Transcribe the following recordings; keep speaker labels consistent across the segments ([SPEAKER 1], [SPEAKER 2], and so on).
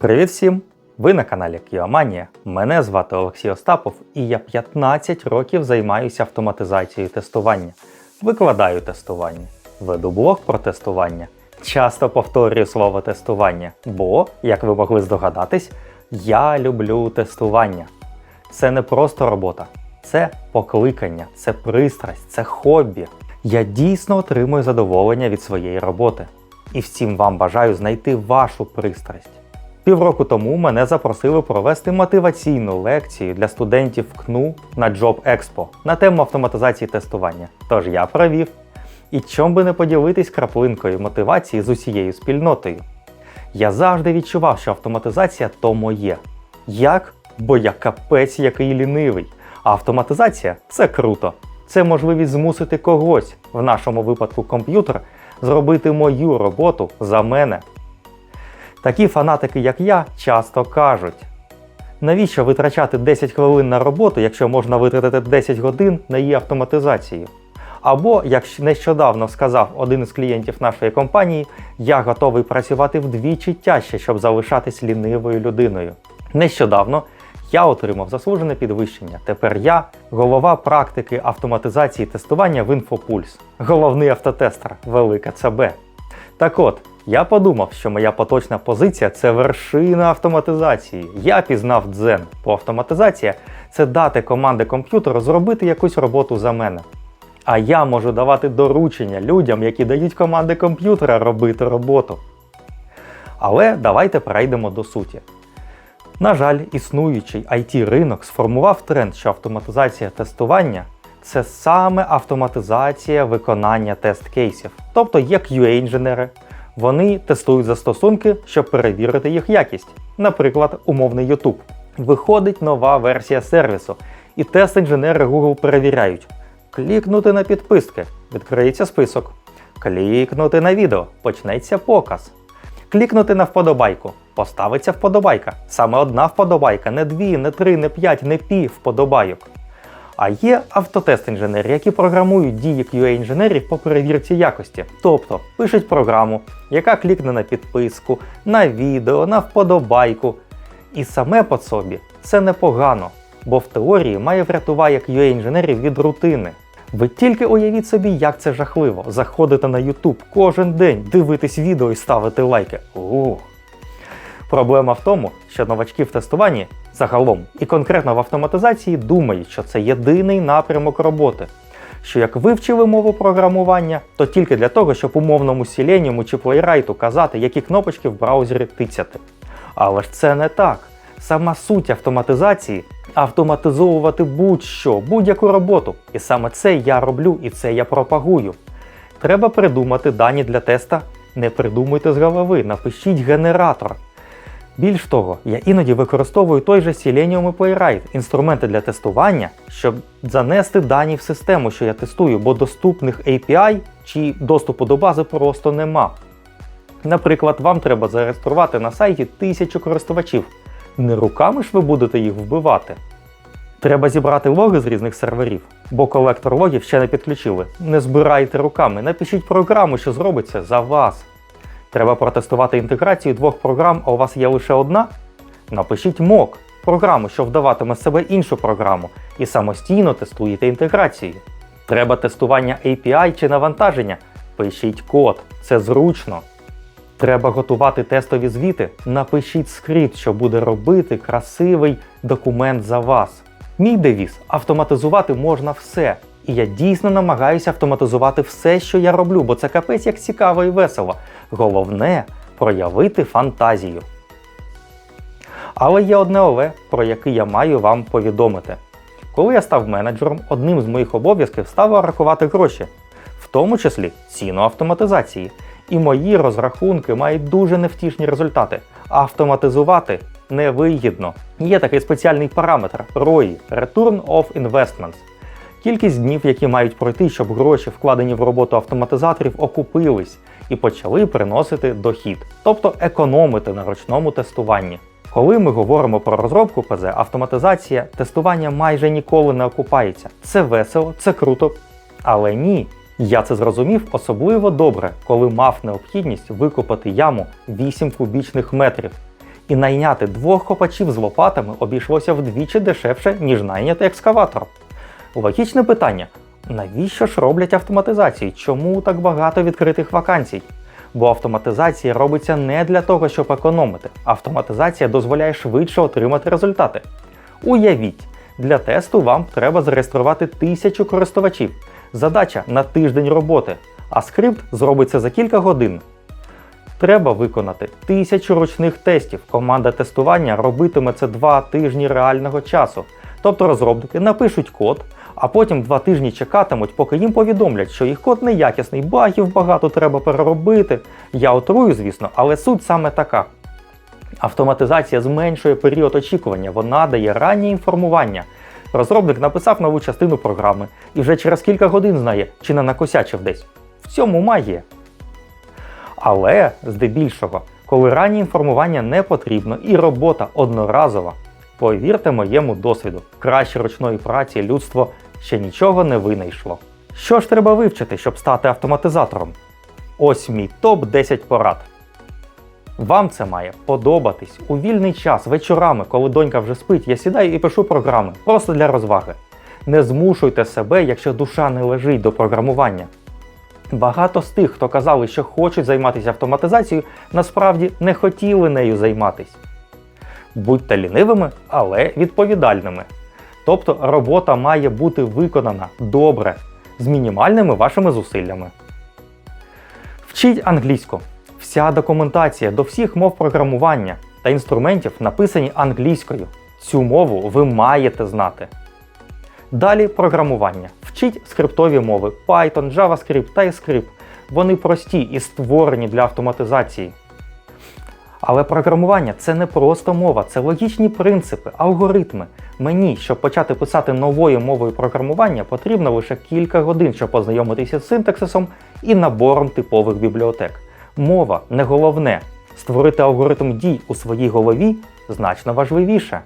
[SPEAKER 1] Привіт всім! Ви на каналі Кіоманія. Мене звати Олексій Остапов і я 15 років займаюся автоматизацією тестування. Викладаю тестування, веду блог про тестування. Часто повторюю слово тестування, бо, як ви могли здогадатись, я люблю тестування. Це не просто робота, це покликання, це пристрасть, це хобі. Я дійсно отримую задоволення від своєї роботи. І всім вам бажаю знайти вашу пристрасть. Півроку тому мене запросили провести мотиваційну лекцію для студентів КНУ на Job Expo на тему автоматизації тестування. Тож я провів. І чом би не поділитись краплинкою мотивації з усією спільнотою. Я завжди відчував, що автоматизація то моє. Як? Бо я капець який лінивий. А автоматизація це круто. Це можливість змусити когось, в нашому випадку комп'ютер, зробити мою роботу за мене. Такі фанатики, як я, часто кажуть: навіщо витрачати 10 хвилин на роботу, якщо можна витратити 10 годин на її автоматизацію? Або, як нещодавно сказав один із клієнтів нашої компанії, я готовий працювати вдвічі тяжче, щоб залишатись лінивою людиною. Нещодавно я отримав заслужене підвищення. Тепер я голова практики автоматизації тестування в Інфопульс, головний автотестер Велика ЦБ. Так от, я подумав, що моя поточна позиція це вершина автоматизації. Я пізнав дзен, бо автоматизація це дати команди комп'ютеру зробити якусь роботу за мене. А я можу давати доручення людям, які дають команди комп'ютера робити роботу. Але давайте перейдемо до суті. На жаль, існуючий it ринок сформував тренд, що автоматизація тестування це саме автоматизація виконання тест-кейсів. Тобто є QA-інженери, вони тестують застосунки, щоб перевірити їх якість. Наприклад, умовний YouTube. Виходить нова версія сервісу, і тест-інженери Google перевіряють. Клікнути на підписки, відкриється список. Клікнути на відео, почнеться показ. Клікнути на вподобайку, поставиться вподобайка. Саме одна вподобайка, не дві, не три, не п'ять, не пів вподобайок. А є автотест-інженери, які програмують дії QA-інженерів по перевірці якості. Тобто пишуть програму, яка клікне на підписку, на відео, на вподобайку. І саме по собі це непогано, бо в теорії має врятувати QA-інженерів від рутини. Ви тільки уявіть собі, як це жахливо. Заходити на YouTube кожен день, дивитись відео і ставити лайки. Ух. Проблема в тому, що новачки в тестуванні загалом і конкретно в автоматизації думають, що це єдиний напрямок роботи. Що як вивчили мову програмування, то тільки для того, щоб умовному Selenium чи Playwright казати, які кнопочки в браузері тицяти. Але ж це не так. Сама суть автоматизації автоматизовувати будь-що, будь-яку роботу. І саме це я роблю і це я пропагую. Треба придумати дані для теста. Не придумуйте з голови, напишіть генератор. Більш того, я іноді використовую той же Selenium і Playwright, інструменти для тестування, щоб занести дані в систему, що я тестую, бо доступних API чи доступу до бази просто нема. Наприклад, вам треба зареєструвати на сайті тисячу користувачів. Не руками ж ви будете їх вбивати. Треба зібрати логи з різних серверів, бо колектор логів ще не підключили. Не збирайте руками, напишіть програму, що зробить це за вас. Треба протестувати інтеграцію двох програм, а у вас є лише одна. Напишіть мок, програму, що вдаватиме з себе іншу програму, і самостійно тестуєте інтеграцію. Треба тестування API чи навантаження. Пишіть код, це зручно. Треба готувати тестові звіти. Напишіть скрипт, що буде робити красивий документ за вас. Мій девіз автоматизувати можна все. І я дійсно намагаюся автоматизувати все, що я роблю, бо це капець як цікаво і весело. Головне проявити фантазію. Але є одне але, про яке я маю вам повідомити. Коли я став менеджером, одним з моїх обов'язків стало рахувати гроші, в тому числі ціну автоматизації. І мої розрахунки мають дуже невтішні результати. Автоматизувати невигідно. Є такий спеціальний параметр ROI – Return of Investments. Кількість днів, які мають пройти, щоб гроші, вкладені в роботу автоматизаторів, окупились і почали приносити дохід, тобто економити на ручному тестуванні. Коли ми говоримо про розробку ПЗ, автоматизація, тестування майже ніколи не окупається. Це весело, це круто, але ні. Я це зрозумів особливо добре, коли мав необхідність викопати яму 8 кубічних метрів. І найняти двох копачів з лопатами обійшлося вдвічі дешевше, ніж найняти екскаватор. Логічне питання: навіщо ж роблять автоматизації? Чому так багато відкритих вакансій? Бо автоматизація робиться не для того, щоб економити. Автоматизація дозволяє швидше отримати результати. Уявіть, для тесту вам треба зареєструвати тисячу користувачів. Задача на тиждень роботи, а скрипт зробиться за кілька годин. Треба виконати тисячу ручних тестів. Команда тестування робитиме це два тижні реального часу. Тобто розробники напишуть код, а потім два тижні чекатимуть, поки їм повідомлять, що їх код неякісний, багів багато треба переробити. Я отрую, звісно, але суть саме така. Автоматизація зменшує період очікування, вона дає раннє інформування. Розробник написав нову частину програми і вже через кілька годин знає, чи не накосячив десь. В цьому магія. Але здебільшого, коли раннє інформування не потрібно і робота одноразова, повірте моєму досвіду, краще ручної праці людство ще нічого не винайшло. Що ж треба вивчити, щоб стати автоматизатором? Ось мій топ-10 порад. Вам це має подобатись у вільний час вечорами, коли донька вже спить, я сідаю і пишу програми просто для розваги. Не змушуйте себе, якщо душа не лежить до програмування. Багато з тих, хто казали, що хочуть займатися автоматизацією, насправді не хотіли нею займатися. Будьте лінивими, але відповідальними. Тобто робота має бути виконана добре, з мінімальними вашими зусиллями. Вчіть англійську. Вся документація до всіх мов програмування та інструментів написані англійською. Цю мову ви маєте знати. Далі програмування. Вчіть скриптові мови Python, JavaScript, TypeScript. Вони прості і створені для автоматизації. Але програмування це не просто мова, це логічні принципи, алгоритми. Мені, щоб почати писати новою мовою програмування, потрібно лише кілька годин, щоб познайомитися з синтаксисом і набором типових бібліотек. Мова не головне. Створити алгоритм дій у своїй голові значно важливіше.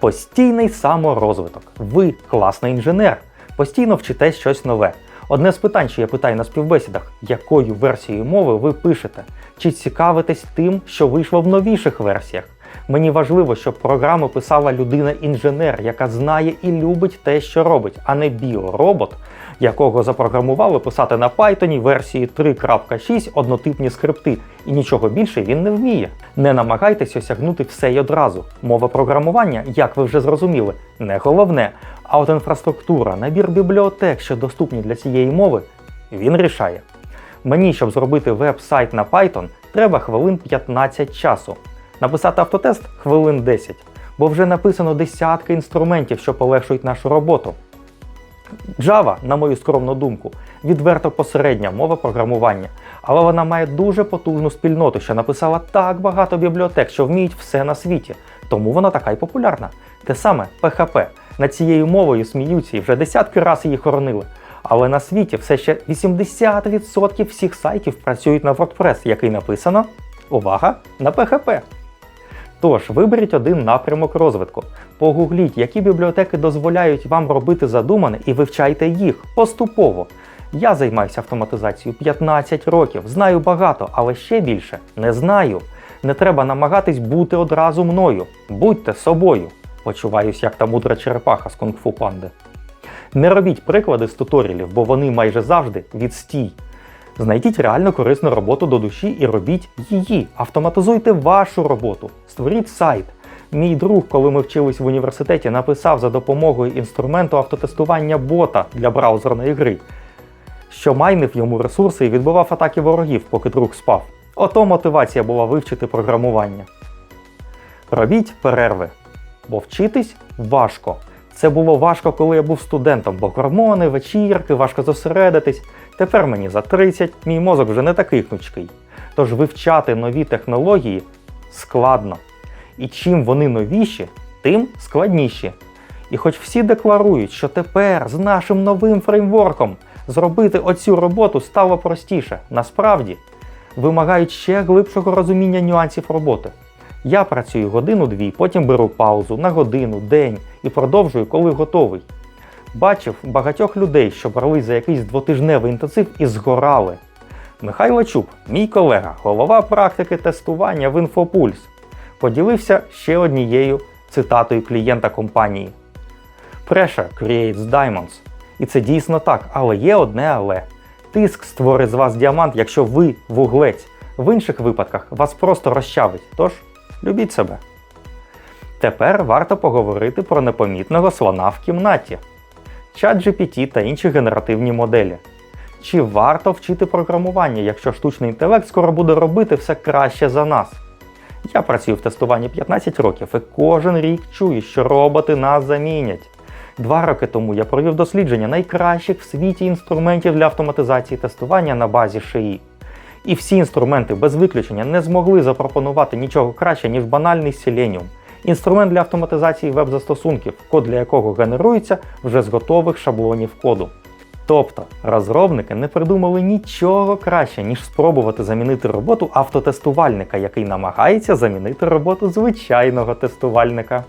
[SPEAKER 1] Постійний саморозвиток. Ви класний інженер. Постійно вчитесь щось нове. Одне з питань, що я питаю на співбесідах, якою версією мови ви пишете, чи цікавитесь тим, що вийшло в новіших версіях. Мені важливо, щоб програму писала людина-інженер, яка знає і любить те, що робить, а не біоробот, якого запрограмували писати на Python версії 3.6 однотипні скрипти, і нічого більше він не вміє. Не намагайтесь осягнути все й одразу. Мова програмування, як ви вже зрозуміли, не головне, а от інфраструктура, набір бібліотек, що доступні для цієї мови, він рішає. Мені, щоб зробити веб-сайт на Python, треба хвилин 15 часу. Написати автотест хвилин 10, бо вже написано десятки інструментів, що полегшують нашу роботу. Java, на мою скромну думку, відверто посередня мова програмування, але вона має дуже потужну спільноту, що написала так багато бібліотек, що вміють все на світі. Тому вона така й популярна. Те саме PHP. Над цією мовою сміються і вже десятки разів її хоронили. Але на світі все ще 80% всіх сайтів працюють на WordPress, який написано увага на PHP. Тож, виберіть один напрямок розвитку. Погугліть, які бібліотеки дозволяють вам робити задумане, і вивчайте їх поступово. Я займаюся автоматизацією 15 років, знаю багато, але ще більше не знаю. Не треба намагатись бути одразу мною. Будьте собою. Почуваюсь, як та мудра черепаха з кунг-фу панди. Не робіть приклади з туторіалів, бо вони майже завжди відстій. Знайдіть реально корисну роботу до душі і робіть її. Автоматизуйте вашу роботу. Створіть сайт. Мій друг, коли ми вчились в університеті, написав за допомогою інструменту автотестування бота для браузерної гри, що майнив йому ресурси і відбивав атаки ворогів, поки друг спав. Ото мотивація була вивчити програмування. Робіть перерви, бо вчитись важко. Це було важко, коли я був студентом, бо гормони, вечірки, важко зосередитись. Тепер мені за 30, мій мозок вже не такий гнучкий. Тож вивчати нові технології складно. І чим вони новіші, тим складніші. І хоч всі декларують, що тепер з нашим новим фреймворком зробити оцю роботу стало простіше, насправді вимагають ще глибшого розуміння нюансів роботи. Я працюю годину-дві, потім беру паузу на годину, день і продовжую, коли готовий. Бачив багатьох людей, що брали за якийсь двотижневий інтенсив і згорали. Михайло Чуб, мій колега, голова практики тестування в Інфопульс. поділився ще однією цитатою клієнта компанії. Pressure creates diamonds. І це дійсно так, але є одне але. Тиск створить з вас діамант, якщо ви вуглець. В інших випадках вас просто розчавить. Тож, любіть себе. Тепер варто поговорити про непомітного слона в кімнаті. ChatGPT та інші генеративні моделі. Чи варто вчити програмування, якщо штучний інтелект скоро буде робити все краще за нас? Я працюю в тестуванні 15 років і кожен рік чую, що роботи нас замінять. Два роки тому я провів дослідження найкращих в світі інструментів для автоматизації тестування на базі ШИІ. І всі інструменти без виключення не змогли запропонувати нічого краще, ніж банальний Selenium. Інструмент для автоматизації веб-застосунків, код для якого генерується вже з готових шаблонів коду. Тобто розробники не придумали нічого краще, ніж спробувати замінити роботу автотестувальника, який намагається замінити роботу звичайного тестувальника.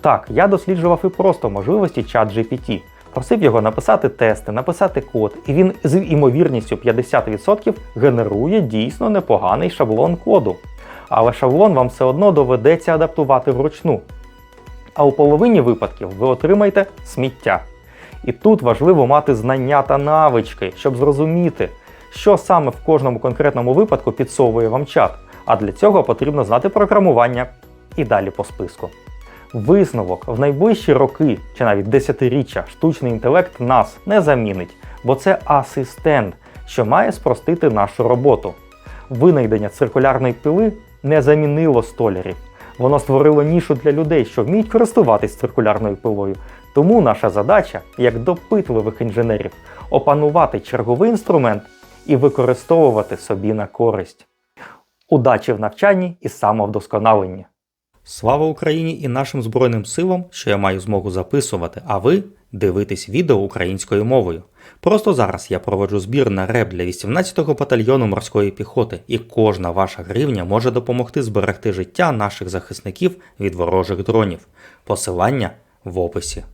[SPEAKER 1] Так, я досліджував і просто можливості ChatGPT. Просив його написати тести, написати код, і він з імовірністю 50% генерує дійсно непоганий шаблон коду. Але шаблон вам все одно доведеться адаптувати вручну. А у половині випадків ви отримаєте сміття. І тут важливо мати знання та навички, щоб зрозуміти, що саме в кожному конкретному випадку підсовує вам чат. А для цього потрібно знати програмування і далі по списку. Висновок в найближчі роки чи навіть десятиріччя штучний інтелект нас не замінить, бо це асистент, що має спростити нашу роботу. Винайдення циркулярної пили не замінило столярів. Воно створило нішу для людей, що вміють користуватись циркулярною пилою. Тому наша задача, як допитливих інженерів, опанувати черговий інструмент і використовувати собі на користь. Удачі в навчанні і самовдосконаленні! Слава Україні і нашим Збройним силам, що я маю змогу записувати, а ви дивитесь відео українською мовою. Просто зараз я проводжу збір на реп для 18-го батальйону морської піхоти, і кожна ваша гривня може допомогти зберегти життя наших захисників від ворожих дронів. Посилання в описі.